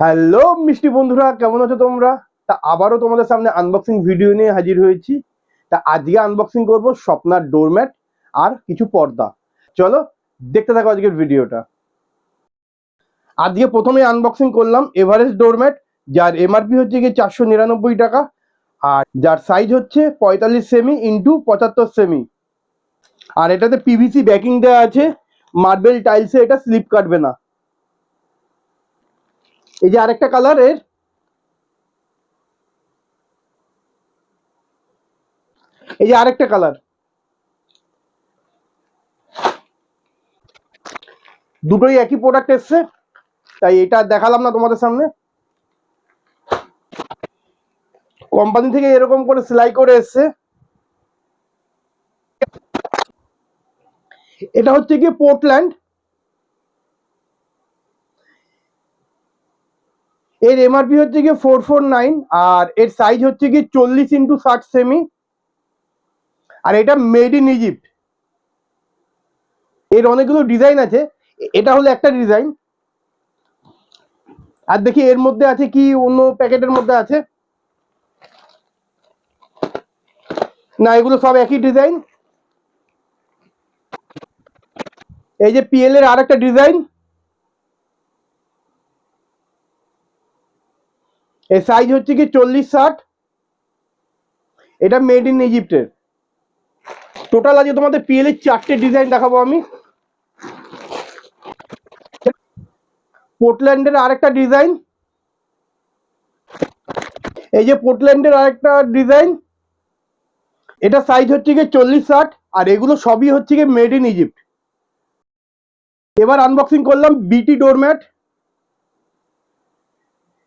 Hello, মিষ্টি বন্ধুরা, কেমন আছো তোমরা? তা আবারও তোমাদের সামনে আনবক্সিং ভিডিও নিয়ে হাজির হয়েছি। তা আজকে আনবক্সিং করব স্বপ্নার ডোরম্যাট আর কিছু পর্দা। চলো, দেখতে থাকো আজকের ভিডিওটা আজকে প্রথমে আনবক্সিং করলাম এভারেস্ট ডোরম্যাট যার এমআরপি হচ্ছে গিয়ে চারশো নিরানব্বই টাকা, আর যার সাইজ হচ্ছে পঁয়তাল্লিশ সেমি ইন্টু পঁচাত্তর সেমি আর এটাতে পিভিসি ব্যাকিং দেওয়া আছে মার্বেল টাইলসে এটা স্লিপ কাটবে না। এই যে আরেকটা কালারের এই যে আরেকটা কালার দুটোই একই প্রোডাক্ট এসছে, তাই এটা দেখালাম না তোমাদের সামনে। কোম্পানি থেকে এরকম করে সেলাই করে এসছে। এটা হচ্ছে কি পোর্টল্যান্ড এর এমআরপি হচ্ছে গিয়ে ফোর ফোর নাইন আর এর সাইজ হচ্ছে গিয়ে চল্লিশ ইন্টু ষাট সেমি আর এটা মেড ইন ইজিপ্ট এর অনেকগুলো ডিজাইন আছে। এটা হলো একটা ডিজাইন আর দেখি এর মধ্যে আছে কি অন্য প্যাকেটের মধ্যে আছে? না, এগুলো সব একই ডিজাইন এই যে পিএল এর আর একটা ডিজাইন এর সাইজ হচ্ছে কি চল্লিশ ষাট। এটা মেড ইন ইজিপ্টের টোটাল আজকে তোমাদের পিএল এর চারটে ডিজাইন দেখাবো আমি। পোর্টল্যান্ডের আরেকটা ডিজাইন এই যে পোর্টল্যান্ডের আরেকটা ডিজাইন এটা সাইজ হচ্ছে গিয়ে চল্লিশ ষাট, আর এগুলো সবই হচ্ছে গিয়ে মেড ইন ইজিপ্ট এবার আনবক্সিং করলাম বিটি ডোরম্যাট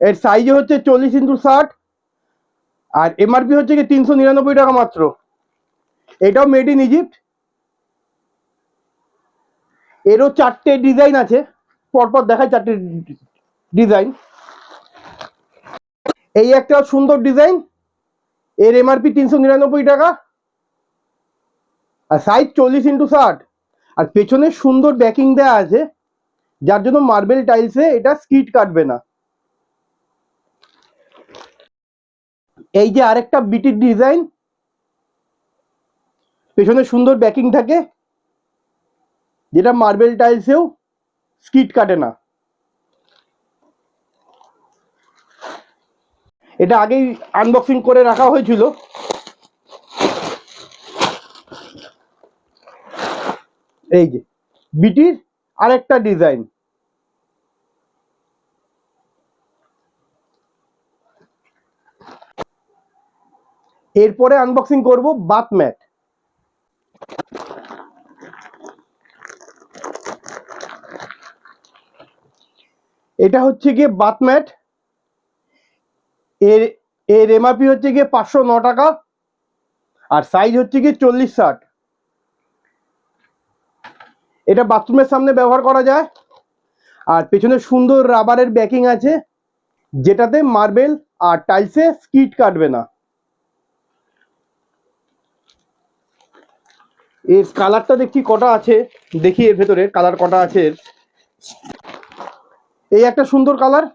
এর সাইজ হচ্ছে চল্লিশ ইন্টু ষাট আর এমআরপি হচ্ছে কি তিনশো নিরানব্বই টাকা মাত্র। এটাও মেড ইন ইজিপ্ট এরও চারটে ডিজাইন আছে। পরপর দেখায় চারটে ডিজাইন এই একটা সুন্দর ডিজাইন এর এমআরপি তিনশো নিরানব্বই টাকা। আর সাইজ চল্লিশ ইন্টু ষাট। আর পেছনে সুন্দর ব্যাকিং দেওয়া আছে। যার জন্য মার্বেল টাইলসে এটা স্কিট কাটবে না। এই যে আরেকটা বিটির ডিজাইন। পেছনে সুন্দর ব্যাকিং থাকে। যেটা মার্বেল টাইলসেও স্কিট কাটে না। এটা আগেই আনবক্সিং করে রাখা হয়েছিল। এই যে বিটির আরেকটা ডিজাইন। এরপরে আনবক্সিং করব বাথ ম্যাট এটা হচ্ছে গিয়ে বাথ ম্যাট এর এর এমআরপি হচ্ছে গিয়ে পাঁচশো ন টাকা। আর সাইজ হচ্ছে গিয়ে চল্লিশ ষাট। এটা বাথরুমের সামনে ব্যবহার করা যায়। আর পেছনে সুন্দর রাবারের ব্যাকিং আছে, যেটাতে মার্বেল আর টাইলসে স্কিট কাটবে না। এর কালারটা দেখছি কটা আছে, দেখি এর ভেতরে কালার কটা আছে এই একটা সুন্দর কালার,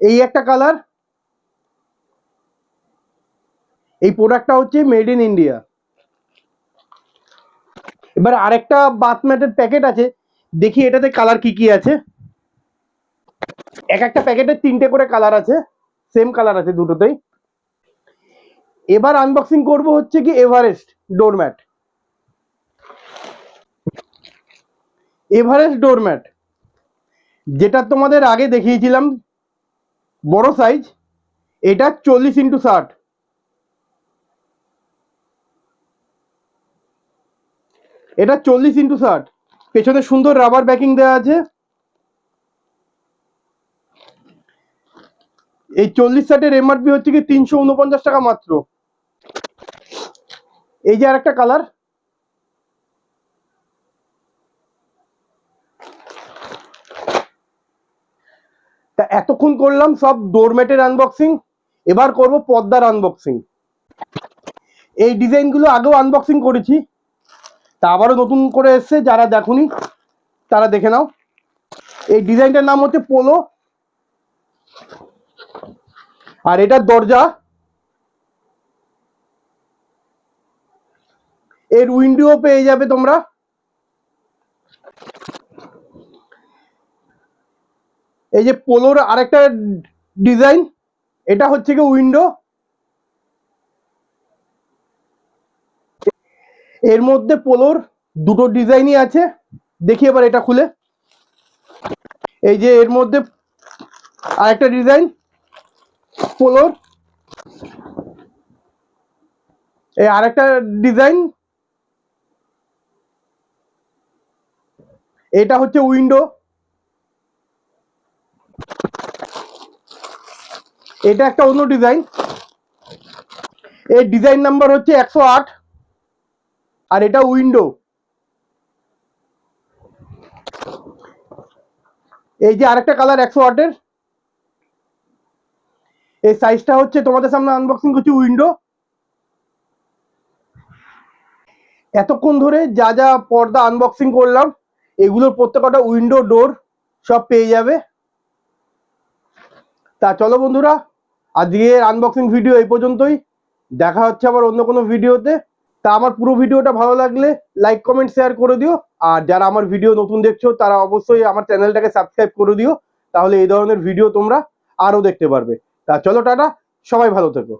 এই একটা কালার, এই প্রোডাক্টটা হচ্ছে মেড ইন ইন্ডিয়া এবার আরেকটা বাথম্যাটের প্যাকেট আছে, দেখি এটাতে কালার কি কি আছে। এক একটা প্যাকেটে তিনটে করে কালার আছে সেম কালার আছে দুটোতেই। এবার আনবক্সিং করব হচ্ছে কি এভারেস্ট ডোরম্যাট এভারেস্ট ডোরম্যাট যেটা তোমাদের আগে দেখিয়েছিলাম, বড় সাইজ এটা চল্লিশ ইন্টু ষাট। এটা চল্লিশ ইন্টু ষাট। পেছনে সুন্দর রাবার ব্যাকিং দেওয়া আছে। এই চল্লিশ ষাটের এমআরপি হচ্ছে কি তিনশো উনপঞ্চাশ টাকা মাত্র। এই যে আরেকটা কালার তা এতক্ষণ করলাম সব ডোরম্যাটের আনবক্সিং এবার করব পর্দার আনবক্সিং এই ডিজাইনগুলো আগেও আনবক্সিং করেছি, তা আবারও নতুন করে এসছে, যারা দেখুনি, তারা দেখে নাও। এই ডিজাইনটার নাম হচ্ছে পোলো। আর এটার দরজা। এর উইন্ডো পেয়ে যাবে তোমরা। এই যে পোলোর আরেকটা ডিজাইন এটা হচ্ছে কি উইন্ডো এর মধ্যে পোলোর দুটো ডিজাইনই আছে। দেখি এবার এটা খুলে। এই যে এর মধ্যে আরেকটা ডিজাইন পোলোর। এই আরেকটা ডিজাইন এটা হচ্ছে উইন্ডো। এটা একটা অন্য ডিজাইন। এর ডিজাইন নাম্বার হচ্ছে একশো আট, আর এটা উইন্ডো। এই যে আরেকটা কালার একশো আটের। এই সাইজটা হচ্ছে তোমাদের সামনে আনবক্সিং করছি উইন্ডো। এতক্ষণ ধরে যা যা পর্দা আনবক্সিং করলাম এগুলোর প্রত্যেকটা উইন্ডো ডোর সব পেয়ে যাবে। তা চলো বন্ধুরা, আজকের আনবক্সিং ভিডিও এই পর্যন্তই। দেখা হচ্ছে আবার অন্য কোনো ভিডিওতে তা আমার পুরো ভিডিওটা ভালো লাগলে লাইক কমেন্ট শেয়ার করে দিও। আর যারা আমার ভিডিও নতুন দেখছ, তারা অবশ্যই আমার চ্যানেলটাকে সাবস্ক্রাইব করে দিও। তাহলে এই ধরনের ভিডিও তোমরা আরও দেখতে পারবে। তা চলো টাটা, সবাই ভালো থেকো।